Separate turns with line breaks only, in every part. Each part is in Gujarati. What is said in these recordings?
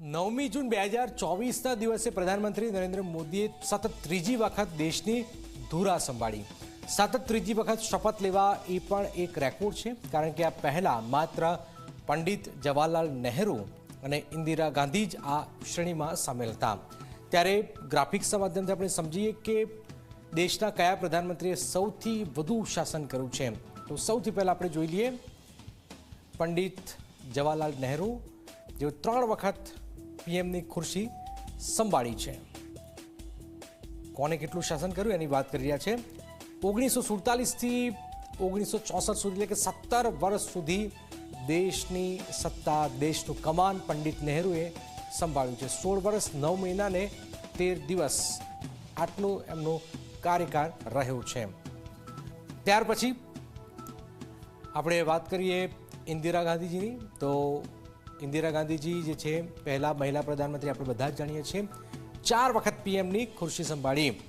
નવમી જૂન બે હજાર ચોવીસના દિવસે પ્રધાનમંત્રી નરેન્દ્ર મોદીએ સતત ત્રીજી વખત દેશની ધુરા સંભાળી. સતત ત્રીજી વખત શપથ લેવા એ પણ એક રેકોર્ડ છે, કારણ કે આ પહેલાં માત્ર પંડિત જવાહરલાલ નહેરુ અને ઇન્દિરા ગાંધી જ આ શ્રેણીમાં સામેલ હતા. ત્યારે ગ્રાફિક્સના માધ્યમથી આપણે સમજીએ કે દેશના કયા પ્રધાનમંત્રીએ સૌથી વધુ શાસન કર્યું છે. તો સૌથી પહેલાં આપણે જોઈ લઈએ પંડિત જવાહરલાલ નહેરુ, જેઓ ત્રણ વખત પીએમની ખુરશી સંભાળી છે. કોને કેટલું શાસન કર્યું એની વાત કરી રહ્યા છે. ઓગણીસો સુડતાલીસથી ઓગણીસો ચોસઠ સુધી એટલે કે સત્તર વર્ષ સુધી દેશની સત્તા, દેશનું કમાન પંડિત નહેરુએ સંભાળ્યું છે. સોળ વર્ષ, નવ મહિના ને તેર દિવસ આટલું એમનો કાર્યકાળ રહ્યો છે. ત્યાર પછી આપણે વાત કરીએ ઇન્દિરા ગાંધીજીની. તો ઇન્દિરા ગાંધીજી જે છે, પહેલા મહિલા પ્રધાનમંત્રી આપણે બધા જ જાણીએ છીએ. ચાર વખત પીએમની ખુરશી સંભાળી.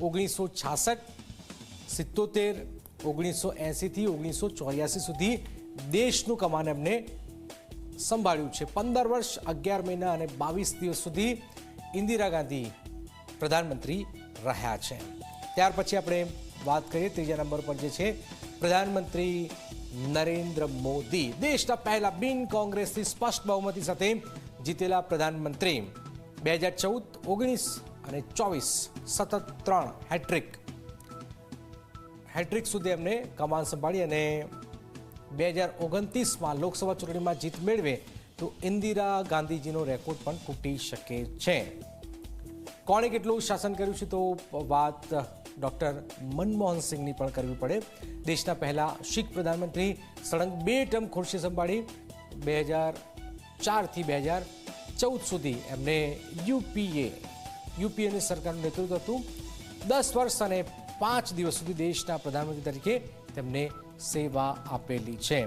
ઓગણીસો છાસઠ, સિત્તોતેર, ઓગણીસો એંસીથી ઓગણીસો ચોર્યાસી સુધી દેશનું કમાન એમને સંભાળ્યું છે. પંદર વર્ષ, અગિયાર મહિના અને બાવીસ દિવસ સુધી ઇન્દિરા ગાંધી પ્રધાનમંત્રી રહ્યા છે. ત્યાર પછી આપણે વાત કરીએ ત્રીજા નંબર પર જે છે, પ્રધાનમંત્રી નરેન્દ્ર મોદી. દેશના પહેલા બિન કોંગ્રેસથી સ્પષ્ટ બહુમતી સાથે જીતેલા પ્રધાનમંત્રી. બે હજાર ચૌદ, ઓગણીસ અને ચોવીસ સતત ત્રણ હેટ્રિક. હેટ્રિક સુધી એમને કમાન સંભાળી અને બે હજાર ઓગણત્રીસમાં લોકસભા ચૂંટણીમાં જીત મેળવે તો ઇન્દિરા ગાંધીજીનો રેકોર્ડ પણ તૂટી શકે છે. કોણે કેટલું શાસન કર્યું છે તો વાત ડૉક્ટર મનમોહન સિંહની પણ કરવી પડે દેશના પહેલા શીખ પ્રધાનમંત્રી સળંગ બે ટર્મ ખુરશી સંભાળી બે હજાર ચારથી બે હજાર ચૌદ સુધી એમને યુપીએ યુપીએની સરકારનું નેતૃત્વ હતું। દસ વર્ષ અને પાંચ દિવસ સુધી દેશના પ્રધાનમંત્રી તરીકે તેમને સેવા આપેલી છે